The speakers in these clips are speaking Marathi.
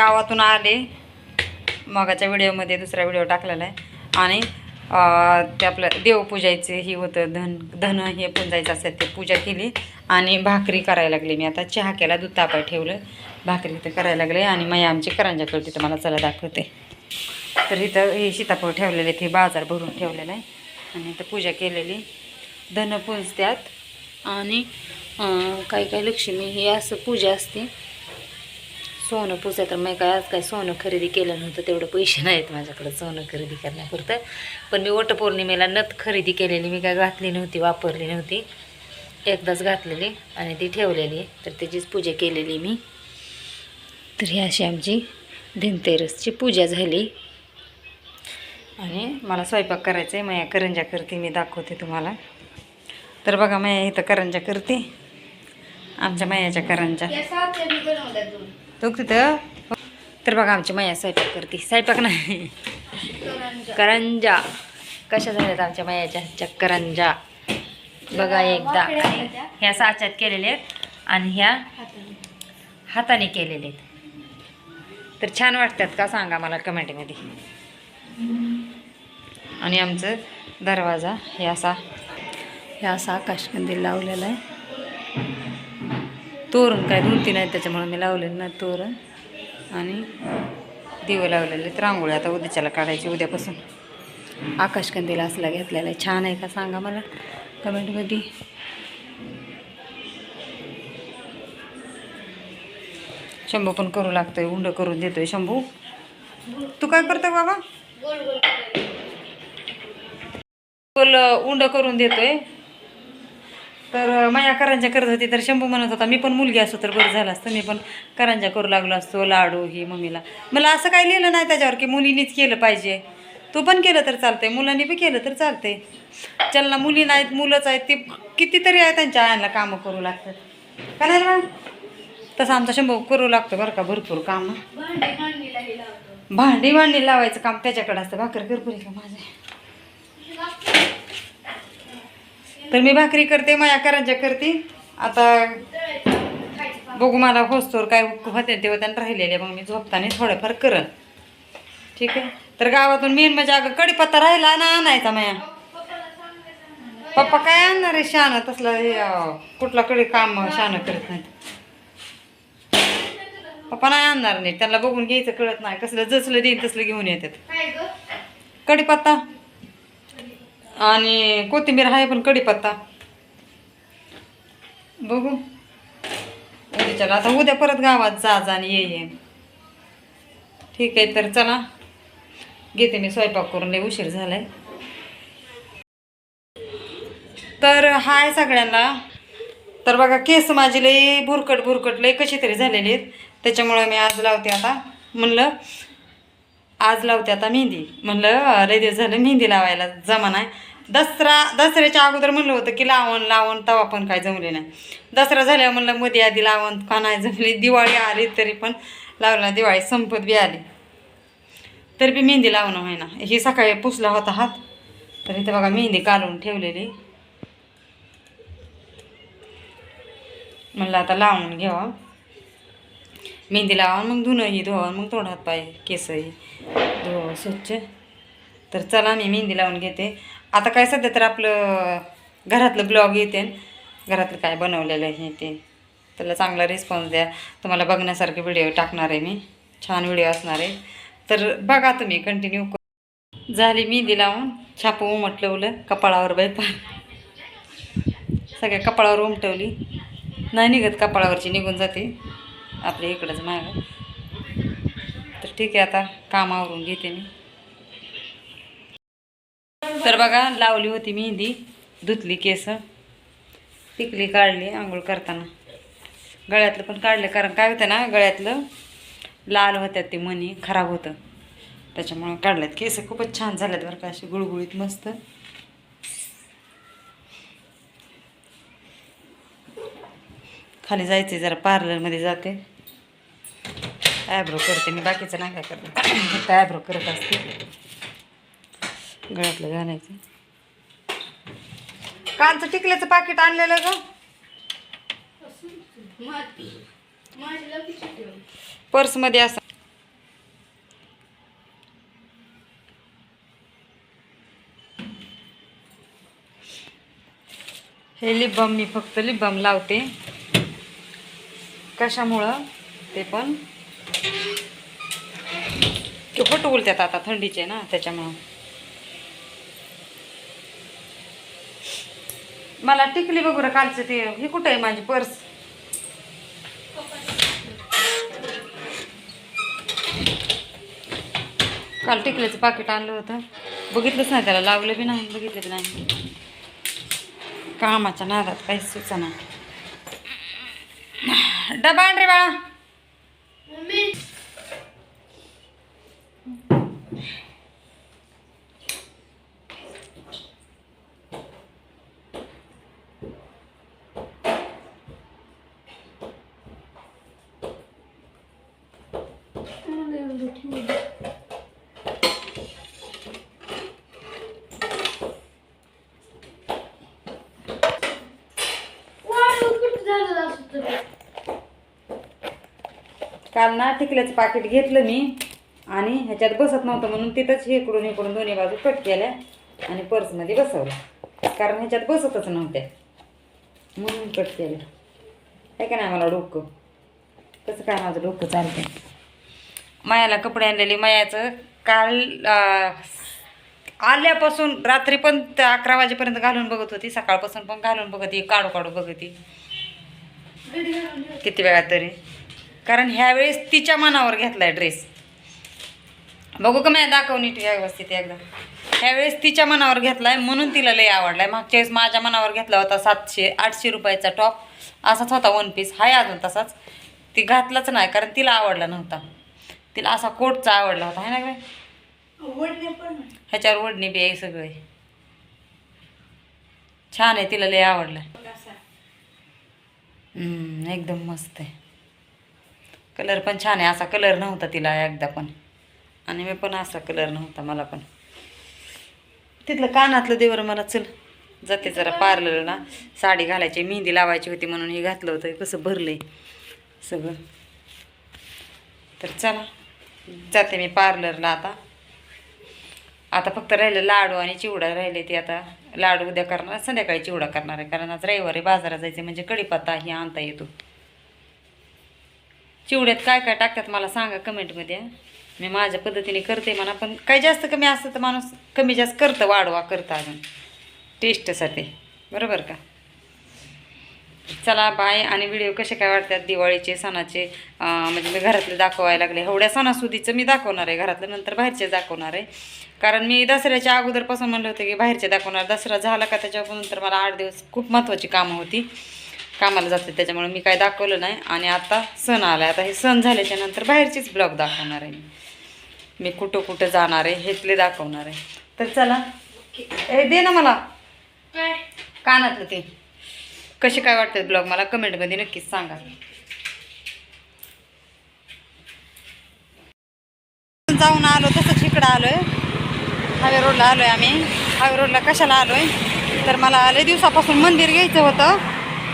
गावातून आले. मगाच्या व्हिडिओमध्ये दुसरा व्हिडिओ टाकलेला आहे. आणि ते आपलं देवपूजायचे हे होतं धन धन हे पुंजायचं असेल ते पूजा केली. आणि भाकरी करायला लागली. मी आता चहा केला दूध तापाय ठेवलं. भाकरी तर करायला लागले. आणि मग आमची करंजा तिथं तर मला चला दाखवते. तर इथं हे सीताफळ ठेवलेले ते बाजार भरून ठेवलेलं आहे. आणि इथं पूजा केलेली. धन पुंजत्यात. आणि काही काही लक्ष्मी हे असं पूजा असते. सोनं पुसं तर मी काय आज काय सोनं खरेदी केलं नव्हतं तेवढं पैसे नाहीत माझ्याकडं सोनं खरेदी करण्यापुरतं. पण मी वटपौर्णिमेला नथ खरेदी केलेली मी काय घातली नव्हती वापरली नव्हती. एकदाच घातलेली आणि ती ठेवलेली तर त्याचीच पूजा केलेली मी. तर ही अशी आमची धनतेरसची पूजा झाली. आणि मला स्वयंपाक करायचा आहे माया करंजा करते मी दाखवते तुम्हाला. तर बघा माया इथं करंजा करते. आमच्या मायाच्या करंजा. तो तिथं तर बघा आमची माया स्वयंपाक करते. स्वयंपाक नाही. करंजा. कशा झाल्यात आमच्या मायाच्या? ह्याच्या करंजा. बघा एकदा. आणि ह्या साच्यात केलेले आहेत आणि ह्या हाताने केलेले आहेत. तर छान वाटतात का सांगा मला कमेंटमध्ये. आणि आमचं दरवाजा हे असा हे असा आकाशकंदील लावलेला आहे. तोरण काय तीन आहेत त्याच्यामुळे मी लावलेलं नाही तोरण. आणि दिवे लावलेले आहेत रांगोळी. आता उद्याच्याला काढायची उद्यापासून. आकाशकंदील असला घेतलेला आहे. छान आहे का सांगा मला कमेंटमध्ये. शंभू पण करू लागतोय उंड करून देतोय. शंभू तू काय करतो बाबा? गोल उंड करून देतोय. तर माझ्या करांच्या करत होती तर शंभू म्हणत होता मी पण मुलगी असतो तर बरं झालं असतं. मी पण करांच्या करू लागलो असतो लाडू ही मम्मीला. मला असं काही लिहिलं नाही त्याच्यावर की मुलीनीच केलं पाहिजे. तू पण केलं तर चालतंय मुलांनी पण केलं तर चालतंय. ना मुली नाहीत मुलंच आहेत ते कितीतरी आहे त्यांच्या आयांना कामं करू लागतात. का नाही ना तसं आमचा शंभू करू लागतो बरं का भरपूर कामं. भांडी भांडी लावायचं काम त्याच्याकडे असतं. भाकर करपुरी का माझे? तर मी भाकरी करते माया करांच्या करते. आता बघू मला होस्तोर काय होते तेव्हा त्यांना राहिलेले मग मी झोपताना थोडंफार करन. ठीक आहे? तर गावातून मेन म्हणजे अगं कडीपत्ता राहिला ना आणायचा माया. पप्पा काय आणणार आहे शान तसलं हे कुठला कडे काम शान करत नाहीत. पप्पा नाही आणणार नाही त्यांना बघून घ्यायचं कळत नाही. कसलं जसलं देईन तसलं घेऊन येतात. कढीपत्ता आणि कोथिंबीर आहे पण कढीपत्ता बघू. उद्याच्याला आता उद्या परत गावात जा जा आणि ये ये. ठीक आहे तर चला. घेते मी स्वयंपाक करून लय उशीर झालाय. तर हाय सगळ्यांना. तर बघा केस माझी लई भुरकट भुरकट लई कशी तरी झालेली आहेत. त्याच्यामुळं मी आज लावते आता म्हणलं आज लावते आता मेहंदी. म्हणलं लय दिवस झालं मेहंदी लावायला जमा नाही दसरा दसऱ्याच्या अगोदर म्हणलं होतं की लावण लावण तवा पण काय जमले नाही. दसरा झाल्यावर म्हणलं मध्ये आधी लावण का नाही जमली? दिवाळी आली तरी पण लावला दिवाळी संपत बी आली. तरी बी मेहंदी लावणं होईना ही सकाळी पुसला होता हात तर इथे बघा मेहंदी काढून ठेवलेली. म्हणलं आता लावून घ्यावा. मेहंदी लावा मग धुणंही धुवा मग थोडा हात पाय केसही धुवा स्वच्छ. तर चला मी मेहंदी लावून घेते. आता काय सध्या तर आपलं घरातलं ब्लॉग येते. घरातलं काय बनवलेलं आहे ते. त्याला चांगला रिस्पॉन्स द्या. तुम्हाला बघण्यासारखे व्हिडिओ टाकणार आहे मी. छान व्हिडिओ असणार आहे. तर बघा तुम्ही कंटिन्यू झाली मेहंदी लावून. छाप उमटलवलं कपाळावर बाई सगळ्या कपाळावर उमटवली. नाही निघत कपाळावरची निघून जाते. आपल्या इकडंच माग. तर ठीक आहे आता कामावरून घेते मी. तर बघा लावली होती मेहंदी धुतली केस. टिकली काढली आंघोळ करताना. गळ्यातलं पण काढलं कारण काय होतं ना गळ्यातलं लाल होत्यात ते मनी खराब होतं. त्याच्यामुळं काढल्यात केस. खूपच छान झाल्यात बरं का अशी गुळगुळीत मस्त. खाली जायचे जरा पार्लरमध्ये जाते. आयब्रो करते मी बाकीचं नाही काय करते. फक्त आयब्रो करत असते. गळ्यातलं घालायचं. कांचं टिकल्याचं पाकिट आणलेलं ग. पर्समध्ये असा. हे लिप बम मी फक्त लिप बम लावते. कशामुळं? ते पण. ते फटवूल त्यात आता थंडीचे ना त्याच्यामुळं. मला टिकली बघू रा कालचं ते. हे कुठं आहे माझी पर्स? काल टिकल्याचं पाकिट आणलं होतं. बघितलंच नाही त्याला लावलं बी नाही बघितलं बी नाही. कामाच्या नादात काहीच सुचना डबा आण रे बाळा. काल ना टिकल्याचं पाकिट घेतलं मी आणि ह्याच्यात बसत नव्हतं म्हणून तिथंच हे इकडून इकडून दोन्ही बाजू कट केल्या आणि पर्समध्ये बसवलं. कारण ह्याच्यात बसतच नव्हत्या. म्हणून कट केलं. काय का नाही मला डोकं. कसं काय माझं डोकं चालतंय? मायाला कपडे आणलेले. मायाचं काल आल्यापासून रात्री पण त्या अकरा वाजेपर्यंत घालून बघत होती. सकाळपासून पण घालून बघत होती. काढू काढू बघत होती. किती वेळा तरी. कारण ह्यावेळेस तिच्या मनावर घेतलाय ड्रेस बघू का मी दाखव नीट व्यवस्थित एकदा. ह्यावेळेस तिच्या मनावर घेतलाय म्हणून तिला लय आवडलाय. मागच्या वेळेस माझ्या मनावर घेतला होता सातशे आठशे रुपयाचा टॉप असाच होता वन पीस हाय अजून तसाच. ती घातलाच नाही कारण तिला आवडला नव्हता. तिला असा कोटचा आवडला होता है ना काय ह्याच्यावर ओढणी बी आहे सगळे. छान आहे तिला लय आवडलं. हम्म, एकदम मस्त आहे. कलर पण छान आहे असा कलर नव्हता तिला एकदा पण. आणि मी पण असा कलर नव्हता मला पण. तिथलं कानातलं देवर मला चल. जाते जरा पार्लरला. साडी घालायची मेहंदी लावायची होती म्हणून हे घातलं होतं कसं भरलंय सगळं. तर चला. जाते मी पार्लरला आता. आता फक्त राहिलं लाडू आणि चिवडा राहिले ते आता. लाडू उद्या करणार संध्याकाळी चिवडा करणार आहे. कारण आज रविवारी बाजारात जायचं म्हणजे कढीपत्ता ही आणता येतो. चिवड्यात काय काय टाकतात मला सांगा कमेंटमध्ये. मी माझ्या पद्धतीने करते म्हणा पण काही जास्त कमी असतं तर माणूस कमी जास्त करतं वाढवा करतं अजून. टेस्टसाठी. बरोबर का? चला बाय आणि व्हिडिओ कसे काय वाटतात दिवाळीचे सणाचे? म्हणजे मी घरातले दाखवायला लागले. एवढ्या सणासुदीचं मी दाखवणार आहे. घरातलं नंतर बाहेरचे दाखवणार आहे. कारण मी दसऱ्याच्या अगोदरपासून म्हणलं होतं की बाहेरचे दाखवणार. दसरा झाला का त्याच्यानंतर मला आठ दिवस खूप महत्त्वाची कामं होती. कामाला जाते त्याच्यामुळे मी काय दाखवलं नाही. आणि आता सण आला आता हे सण झाल्याच्यानंतर बाहेरचेच ब्लॉग दाखवणार आहे मी कुठं कुठं जाणार आहे हेतले दाखवणार आहे. तर चला. ए दे ना मला. काय? कानातलं ते. कसे काय वाटतात ब्लॉग? मला कमेंटमध्ये नक्कीच सांगा. जाऊन आलो तसंच इकडं आलोय. हायवे रोडला आलोय आम्ही. हायवे रोडला कशाला आलोय? तर मला लय दिवसापासून मंदिर घ्यायचं होतं.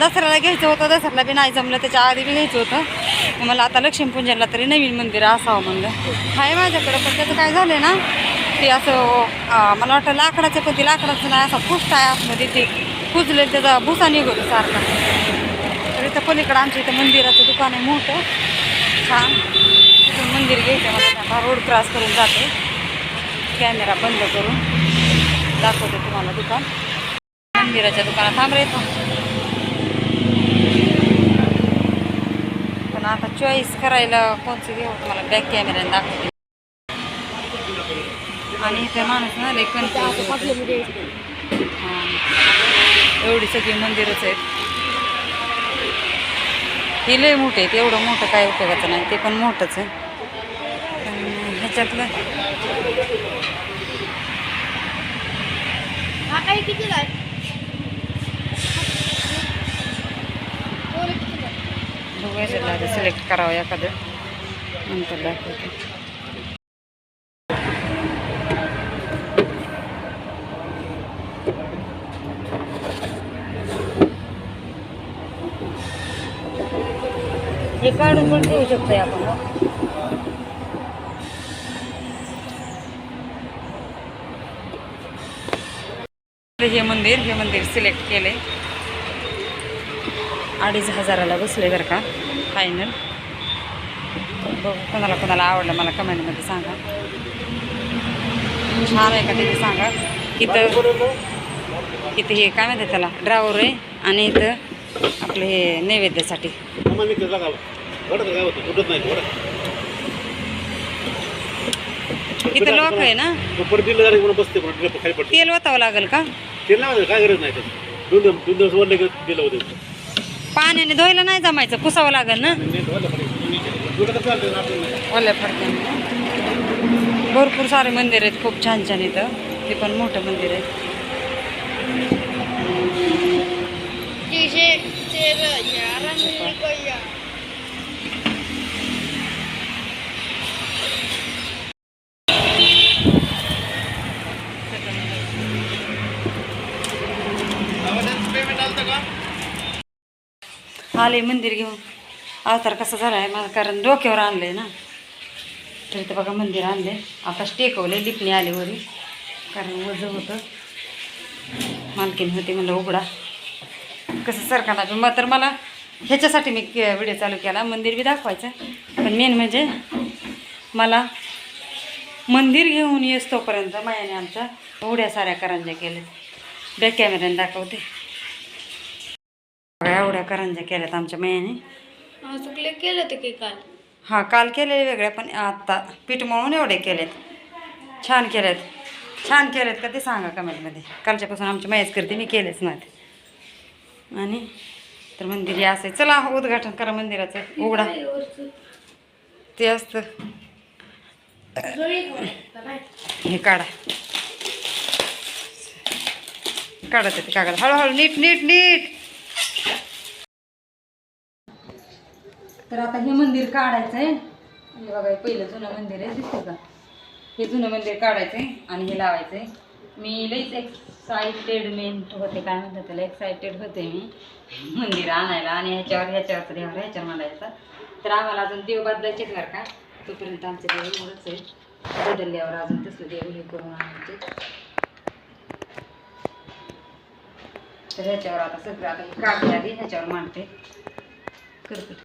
दसऱ्याला घ्यायचं होतं दसऱ्याला बी नाही जमलं त्याच्या आधी बी घ्यायचं होतं. मला आता लक्ष्मीपूजनला तरी नवीन मंदिर असावं म्हणलं. आहे माझ्याकडं पण त्याचं काय झालं ना ते असं मला वाटतं लाकडाचं पण ते लाकडाचं नाही असं पुष्ट आहे आतमध्ये ते. कुजले त्याचा भुसा निघतो सारखा. तर इथं पलीकडं आमच्या इथं मंदिराचं दुकान आहे मोठं. छान. तिथून मंदिर घ्यायचं मला आता. रोड क्रॉस करून जाते. कॅमेरा बंद करून दाखवते तुम्हाला दुकान. मंदिराच्या दुकानात थांब रे पण आता चॉईस करायला कोणचं घेऊ तुम्हाला बॅक कॅमेऱ्याने दाखवते. आणि इथे माणूस ना लेखन हां. एवढी सगळी मंदिरच आहेत. हे लय मोठे आहेत एवढं मोठं काय उपयोगाचं नाही ते पण मोठंच आहे. ह्याच्यातलं सिलेक्ट करावं एखादं. नंतर दाखवते. हे काढून पण ठेवू शकतोय आपण. हे मंदिर हे मंदिर सिलेक्ट केले अडीच हजाराला बसले बरं का फायनल बघू कोणाला कोणाला आवडलं मला कमेंटमध्ये सांगा. छान आहे का तिथे सांगा? इथं इथं हे काय म्हणते त्याला? ड्रावर आहे आणि इथं आपलं हे नैवेद्यासाठी इथं लोक आहे ना? तेल वतावं लागेल का? तेल नाही काय गरज नाही त्याचं. दोन दोन दोन दिवस वरले दिलं होतं पाण्याने धुवायला नाही जमायचं पुसावं लागेल ना? ओल्या फडक्याने. भरपूर सारे मंदिर आहेत खूप छान छान इथं. ते पण मोठं मंदिर आहे. आले मंदिर घेऊन. अवतार कसा झाला आहे मला कारण डोक्यावर आणलंय ना. तर इथं बघा मंदिर आणले आता टेकवले लिपणी आली वरी. कारण वजन होतं. मालकीन होते म्हणलं उघडा. कसं सरकारला मग तर मला ह्याच्यासाठी मी व्हिडिओ चालू केला मंदिर बी दाखवायचं. पण मेन म्हणजे मला मंदिर घेऊन येस तोपर्यंत मायाने आमच्या एवढ्या साऱ्या करंज्या केल्या बॅक कॅमेऱ्याने दाखवते. एवढ्या करंज्या केल्यात आमच्या मायाने. चुकले केलं ते की काल? हां काल केलेले वेगळ्या पण आत्ता पीठ मळून एवढे केलेत. छान केलेत. छान केलेत का ते सांगा कमेंटमध्ये कालच्यापासून आमची माहीत करते मी केलेच नाहीत. आणि तर मंदिर हे असं आहे. चला उद्घाटन करा मंदिराचं. उघडा. ते असतं. हे काढा. काढा ते कागद. हळूहळू नीट नीट नीट. तर आता हे मंदिर काढायचं आहे हे बघा हे पहिलं जुनं मंदिर आहे दिसतं का? हे जुनं मंदिर काढायचं आहे आणि हे लावायचं आहे मी लईच एक्सायटेड मेन होते काय म्हणतात त्याला एक्सायटेड होते मी. मंदिर आणायला आणि ह्याच्यावर ह्याच्यावर देवावर ह्याच्यावर मांडायचं तर आम्हाला अजून देव बदलायचे घर का. तोपर्यंत आमचे देव एवढंच आहे बदलल्यावर अजून तसलं देव हे करून आणायचे. तर ह्याच्यावर आता सगळं आता काढते आधी ह्याच्यावर मांडते. करते.